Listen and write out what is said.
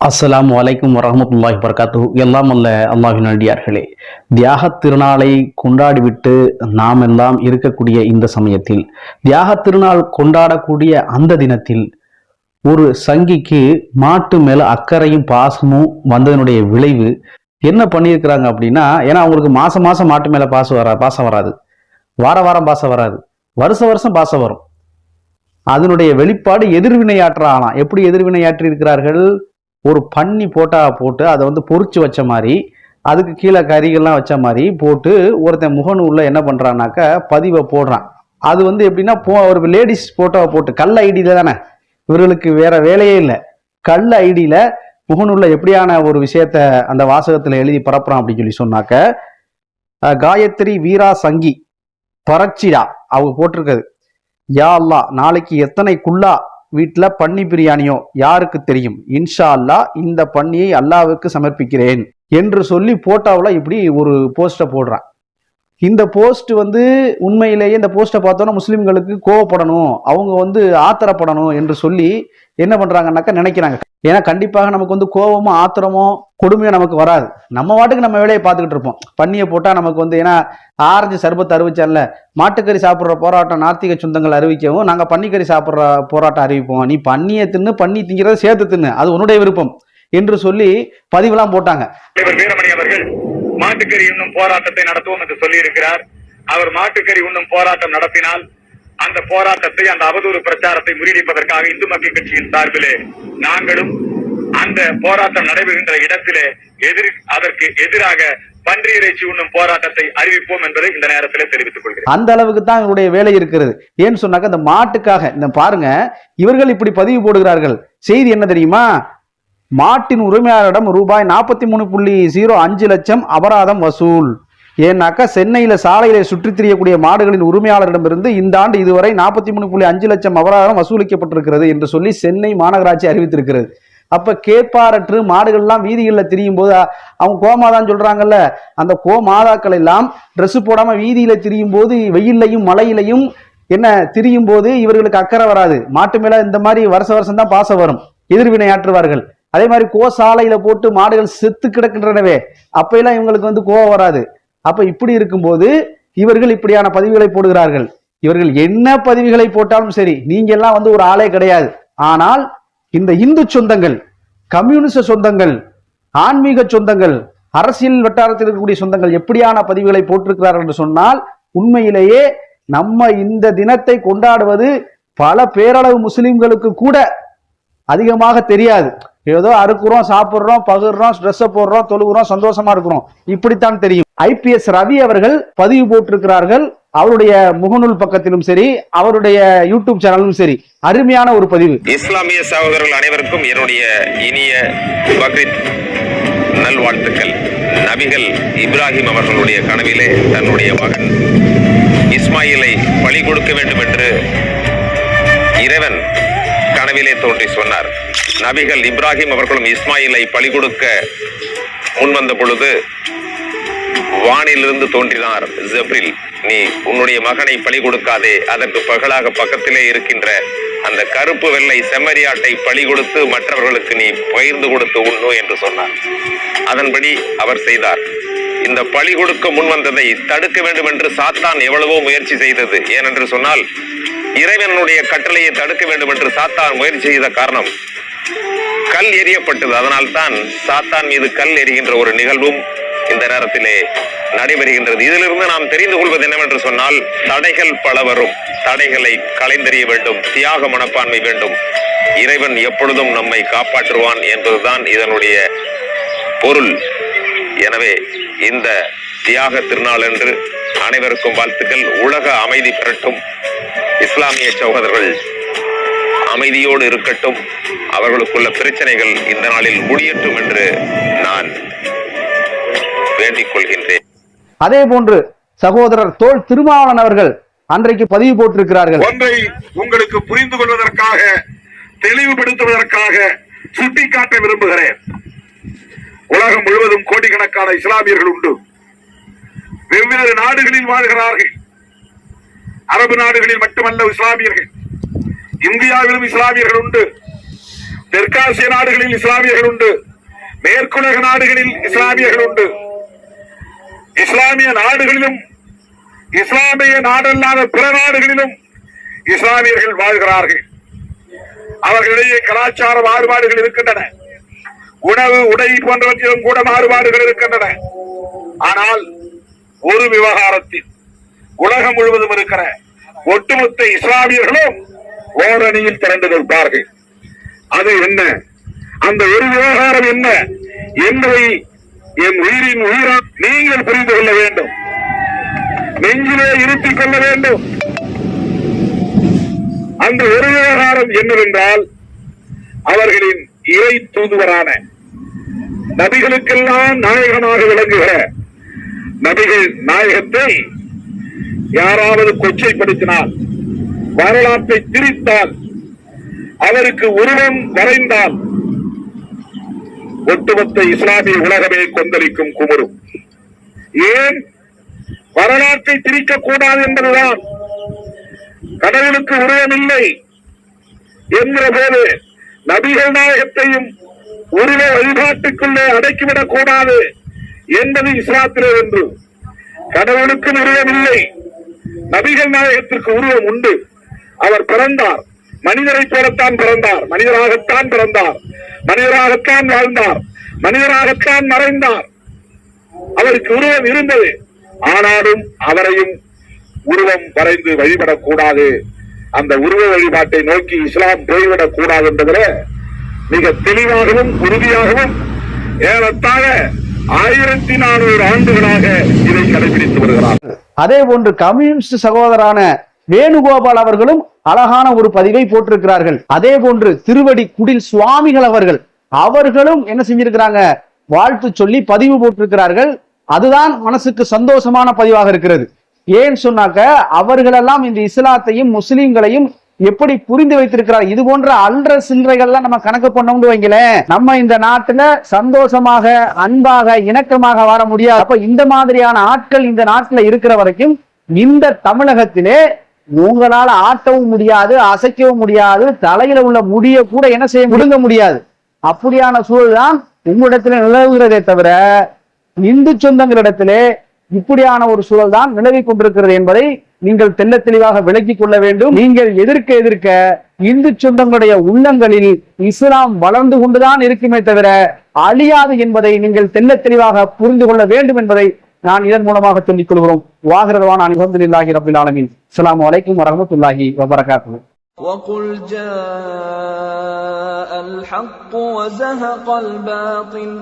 அஸ்லாம் அலைக்கும் வரஹ்மத்துல்லாஹி வபரகாத்து எல்லாம் அல்ல அல்லாஹின் அடியார்களே தியாகத் திருநாளை கொண்டாடிவிட்டு நாம் எல்லாம் இருக்கக்கூடிய இந்த சமயத்தில் தியாகத் திருநாள் கொண்டாடக்கூடிய அந்த தினத்தில் ஒரு சங்கிக்கு மாட்டு மேல அக்கறையும் பாசமும் வந்ததனுடைய விளைவு என்ன பண்ணியிருக்கிறாங்க அப்படின்னா ஏன்னா அவங்களுக்கு மாசம் மாசம் மாட்டு மேல பாசம் வரா பாசம் வராது. வார வாரம் பாசம் வராது. வருஷ வருஷம் பாசம் வரும். அதனுடைய வெளிப்பாடு எதிர்வினையாற்ற ஆலாம் எப்படி எதிர்வினையாற்றி இருக்கிறார்கள் ஒரு பன்னி போட்டா போட்டு அதை வந்து பொறிச்சு வச்ச மாதிரி அதுக்கு கீழே கறிகள்லாம் வச்ச மாதிரி போட்டு ஒருத்தன் முகநூலில் என்ன பண்ணுறான்னாக்கா பதிவை போடுறான். அது வந்து எப்படின்னா போ ஒரு லேடிஸ் ஃபோட்டோவை போட்டு கல் ஐடியில் தானே? இவர்களுக்கு வேற வேலையே இல்லை. கல் ஐடியில் முகநூலில் எப்படியான ஒரு விஷயத்த அந்த வாசகத்தில் எழுதி பரப்புறான் அப்படின்னு சொல்லி சொன்னாக்க காயத்ரி வீரா சங்கி பரச்சிடா அவங்க போட்டிருக்கிறது. யா அல்லா நாளைக்கு எத்தனை குல்லா வீட்டில் பன்னி பிரியாணியோ யாருக்கு தெரியும்? இன்ஷா அல்லாஹ் இந்த பன்னியை அல்லாவுக்கு சமர்ப்பிக்கிறேன் என்று சொல்லி போட்டாவில் இப்படி ஒரு போஸ்ட்டை போடுறான். இந்த போஸ்ட் வந்து உண்மையிலேயே இந்த போஸ்ட்டை பார்த்தோன்னா முஸ்லீம்களுக்கு கோவப்படணும் அவங்க வந்து ஆத்திரப்படணும் என்று சொல்லி என்ன பண்றாங்கன்னாக்கா நினைக்கிறாங்க. ஏன்னா கண்டிப்பாக நமக்கு வந்து கோவமோ ஆத்திரமோ கொடுமையோ நமக்கு வராது. நம்ம வாட்டுக்கு நம்ம வேலையை பார்த்துக்கிட்டு இருப்போம். பண்ணியை போட்டால் நமக்கு வந்து ஏன்னா ஆரஞ்சு சர்பத்தை அறிவிச்சான்ல மாட்டுக்கறி சாப்பிட்ற போராட்டம் நார்த்திக சொந்தங்கள் அறிவிக்கவும் நாங்கள் பன்னிக்கறி சாப்பிட்ற போராட்டம் அறிவிப்போம். நீ பன்னியை தின்னு பன்னி திங்கிறத சேர்த்து தின்னு. அது உன்னுடைய விருப்பம் என்று சொல்லி பதிவுலாம் போட்டாங்க. மாட்டுக்கறி உண்ணும் போராட்டத்தை நடத்துவோம் என்று சொல்லியிருக்கிறார். அவர் மாட்டுக்கறி உண்ணும் போராட்டம் நடத்தினால் அந்த போராட்டத்தை அந்த அவதூறு பிரச்சாரத்தை முறியடிப்பதற்காக இந்து மக்கள் கட்சியின் சார்பிலே நாங்களும் அந்த போராட்டம் நடைபெறுகின்ற இடத்திலே எதிர் அதற்கு எதிராக பன்றி இறைச்சி உண்ணும் போராட்டத்தை அறிவிப்போம் என்பதை இந்த நேரத்திலே தெரிவித்துக் கொள்கிறேன். அந்த அளவுக்கு தான் எங்களுடைய வேலை இருக்கிறது. ஏன்னு சொன்னாக்க இந்த மாட்டுக்காக இந்த பாருங்க இவர்கள் இப்படி பதிவு போடுகிறார்கள். செய்தி என்ன தெரியுமா? மாட்டின் உரிமையாளரிடம் ரூபாய் நாற்பத்தி மூணு புள்ளி ஜீரோ அஞ்சு லட்சம் அபராதம் வசூல். ஏன்னாக்கா சென்னையில் சாலையில சுற்றித் திரியக்கூடிய மாடுகளின் உரிமையாளரிடமிருந்து இந்த ஆண்டு இதுவரை நாற்பத்தி மூணு புள்ளி அஞ்சு லட்சம் அபராதம் வசூலிக்கப்பட்டிருக்கிறது என்று சொல்லி சென்னை மாநகராட்சி அறிவித்திருக்கிறது. அப்போ கேட்பாரற்று மாடுகள்லாம் வீதிகளில் திரியும் போது அவங்க கோமாதான் சொல்கிறாங்கல்ல அந்த கோமாதாக்கள் எல்லாம் ட்ரெஸ்ஸு போடாமல் வீதியில் திரியும் போது வெயில்லையும் மழையிலையும் என்ன திரியும் போது இவர்களுக்கு அக்கறை வராது. மாட்டு மேலே இந்த மாதிரி வருஷ வருஷம் தான் பாசம் வரும். எதிர்வினை ஆற்றுவார்கள் அதே மாதிரி கோசாலையில போட்டு மாடுகள் செத்து கிடக்கின்றனவே அப்பெல்லாம் இவங்களுக்கு வந்து கோவம் வராது. அப்ப இப்படி இருக்கும்போது இவர்கள் இப்படியான பதிவுகளை போடுகிறார்கள். இவர்கள் என்ன பதிவுகளை போட்டாலும் சரி நீங்க எல்லாம் வந்து ஒரு ஆளே கிடையாது. ஆனால் இந்த இந்து சொந்தங்கள் கம்யூனிச சொந்தங்கள் ஆன்மீக சொந்தங்கள் அரசியல் வட்டாரத்தில் இருக்கக்கூடிய சொந்தங்கள் எப்படியான பதிவுகளை போட்டிருக்கிறார்கள் என்று சொன்னால் உண்மையிலேயே நம்ம இந்த தினத்தை கொண்டாடுவது பல பேரளவு முஸ்லிம்களுக்கு கூட அதிகமாக தெரியாது. ஏதோ அறுக்குறோம் சாப்பிடுறோம் பகிர்றோம் ஸ்ட்ரெஸ்ஸை போடுறோம் தொழுகிறோம் சந்தோஷமா இருக்கிறோம். இப்படித்தான் தெரியும். ஐபிஎஸ் ரவி அவர்கள் பதிவு போட்டிருக்கிறார்கள். அவருடைய முகநூல் பக்கத்திலும் சரி அவருடைய யூடியூப் சேனலும் சரி. அருமையான ஒரு பதிவு. இஸ்லாமிய சகோதரர்கள் அனைவருக்கும் என்னுடைய இனிய பக்ரீத் நல்வாழ்த்துக்கள். நபிகள் இப்ராஹிம் அவர்களுடைய கனவிலே தன்னுடைய மகன் இஸ்மாயிலை பழி கொடுக்க வேண்டும் என்று இறைவன் கனவிலே தோன்றி சொன்னார். நபிகள் இப்ராஹிம் அவர்களும் இஸ்மாயிலை பழி கொடுக்க முன்வந்த பொழுது வானிலிருந்து தோன்றினார் ஜப்ரில் நீ உன்னுடைய மகனை பழி கொடுக்காதே. அதற்கு பகலாக பக்கத்திலே இருக்கின்ற அந்த கருப்பு வெள்ளை செம்மறியாட்டை பழி கொடுத்து மற்றவர்களுக்கு நீ பகிர்ந்து கொடுத்து உண்ணு என்று சொன்னார். அதன்படி அவர் செய்தார். இந்த பழி கொடுக்க முன் வந்ததை தடுக்க வேண்டும் என்று சாத்தான் எவ்வளவோ முயற்சி செய்தது. ஏனென்று சொன்னால் இறைவனுடைய கட்டளையை தடுக்க வேண்டும் என்று சாத்தான் முயற்சி செய்த காரணம் கல் எரியப்பட்டது அதனால்தான் சாத்தான் மீது கல் எரிகின்ற ஒரு நிகழ்வும் இந்த நேரத்திலே நடைபெறுகின்றது. இதிலிருந்து நாம் தெரிந்து கொள்வது என்னவென்று சொன்னால் தடைகள் பல வரும் தடைகளை கலைந்தெறிய வேண்டும். தியாக மனப்பான்மை வேண்டும். இறைவன் எப்பொழுதும் நம்மை காப்பாற்றுவான் என்பதுதான் இதனுடைய பொருள். எனவே இந்த தியாக திருநாள் என்று அனைவருக்கும் வாழ்த்துக்கள். உலக அமைதி பெறட்டும். இஸ்லாமிய சகோதரர்கள் அமைதியோடு இருக்கட்டும். அவர்களுக்குள்ள பிரச்சனைகள் இந்த நாளில் முடியட்டும் என்று நான் வேண்டிக் கொள்கின்றேன். அதே போன்று சகோதரர் தோல் திருமாவளவன் அவர்கள் அன்றைக்கு பதிவு போட்டிருக்கிறார்கள். ஒன்றை உங்களுக்கு புரிந்து கொள்வதற்காக தெளிவுபடுத்துவதற்காக சுட்டிக்காட்ட விரும்புகிறேன். உலகம் முழுவதும் கோடிக்கணக்கான இஸ்லாமியர்கள் உண்டு. வெவ்வேறு நாடுகளில் வாழ்கிறார்கள். அரபு நாடுகளில் மட்டுமல்ல இஸ்லாமியர்கள். இந்தியாவிலும் இஸ்லாமியர்கள் உண்டு. தெற்காசிய நாடுகளில் இஸ்லாமியர்கள் உண்டு. மேற்குலக நாடுகளில் இஸ்லாமியர்கள் உண்டு. இஸ்லாமிய நாடுகளிலும் இஸ்லாமிய நாடல்லாத பிற நாடுகளிலும் இஸ்லாமியர்கள் வாழ்கிறார்கள். அவர்களிடையே கலாச்சார மாறுபாடுகள் இருக்கின்றன. உணவு உடை போன்றவற்றிலும் கூட மாறுபாடுகள் இருக்கின்றன. ஆனால் ஒரு விவகாரத்தில் உலகம் முழுவதும் இருக்கிற ஒட்டுமொத்த இஸ்லாமியர்களும் ஓரணியில் திரண்டு நிற்பார்கள். அது என்ன? அந்த ஒரு விவகாரம் என்ன? என்பதை என் உயிரின் உயிரா நீங்கள் புரிந்து கொள்ள வேண்டும். நெஞ்சிலே இருத்திக் கொள்ள வேண்டும். அந்த ஒரு விவகாரம் என்னவென்றால் அவர்களின் இறை தூதுவரான நபிகளுக்கெல்லாம் நாயகனாக விளங்குகிற நபிகள் நாயகத்தை யாராவது கொச்சைப்படுத்தினால் வரலாற்றை திரித்தால் அவருக்கு உருவம் வரைந்தால் ஒட்டுமொத்த இஸ்லாமிய உலகமே கொந்தளிக்கும் குமரும் ஏன்? வரலாற்றை திரிக்க கூடாது என்பதுதான். கடவுளுக்கு உருவம் இல்லை என்கிற போது நபிகள் நாயகத்தையும் உருவ வழிபாட்டுக்குள்ளே அடக்கிவிடக் கூடாது என்பது இஸ்லாத்திலே ஒன்று. கடவுளுக்கு உருவம் இல்லை நபிகள் நாயகத்திற்கு உருவம் உண்டு. அவர் பிறந்தார். மனிதரை போலத்தான் பிறந்தார். மனிதராகத்தான் பிறந்தார். மனிதராகத்தான் வாழ்ந்தார். மனிதராகத்தான் மறைந்தார். அவருக்கு உருவம் இருந்தது. ஆனாலும் அவரையும் உருவம் வரைந்து வழிபடக்கூடாது. அந்த உருவ வழிபாட்டை நோக்கி இஸ்லாம் போய்விடக் கூடாது என்பதில் மிக தெளிவாகவும் உறுதியாகவும் ஏறத்தாழ ஆயிரத்தி நானூறு ஆண்டுகளாக இதை கடைபிடித்து வருகிறார். அதே போன்று கம்யூனிஸ்ட் சகோதரான வேணுகோபால் அவர்களும் அழகான ஒரு பதிவை போட்டிருக்கிறார்கள். அதே போன்று திருவடி குடில் சுவாமிகள் அவர்கள் அவர்களும் என்ன செஞ்சிருக்கிறாங்க? வாழ்த்து சொல்லி பதிவு போட்டிருக்கிறார்கள். அதுதான் மனசுக்கு சந்தோஷமான பதிவாக இருக்கிறது. ஏன் சொன்னாக்க அவர்களெல்லாம் இந்த இஸ்லாத்தையும் முஸ்லிம்களையும் எப்படி புரிந்து வைத்திருக்கிறார்? இது போன்ற அல்ற சில்லறைகள்லாம் நம்ம கணக்கு பண்ணோம்னு வைங்களேன் நம்ம இந்த நாட்டுல சந்தோஷமாக அன்பாக இணக்கமாக வர முடியாது. அப்ப இந்த மாதிரியான ஆட்கள் இந்த நாட்டுல இருக்கிற வரைக்கும் இந்த தமிழகத்திலே உங்களால ஆட்டவும் முடியாது அசைக்கவும் முடியாது தலையில உள்ள முடிய கூட என்ன செய்ய முடுங்க முடியாது. அப்படியான சூழல் தான் உங்களிடத்துல நிலவுகிறதே தவிர இந்து சொந்தங்களிடத்திலே இப்படியான ஒரு சூழல் தான் நிலவி கொண்டிருக்கிறது என்பதை நீங்கள் தெள்ள தெளிவாக விளக்கிக் கொள்ள வேண்டும் நீங்கள் எதிர்க்க எதிர்க்க இந்து சொந்தங்களுடைய உள்ளங்களில் இஸ்லாம் வளர்ந்து கொண்டுதான் இருக்குமே தவிர அழியாது என்பதை நீங்கள் தெள்ள தெளிவாக புரிந்து கொள்ள வேண்டும் என்பதை நான் இதன் மூலமாக சொல்லிக் கொள்கிறோம் வாகிறதவான அனுபவத்தில்லாஹி ரபில் ஆலமின் அஸ்ஸலாமு அலைக்கும் வரஹ்மத்துல்லாஹி வபரகாத்துஹு وقل جاء الحق وزهق الباطل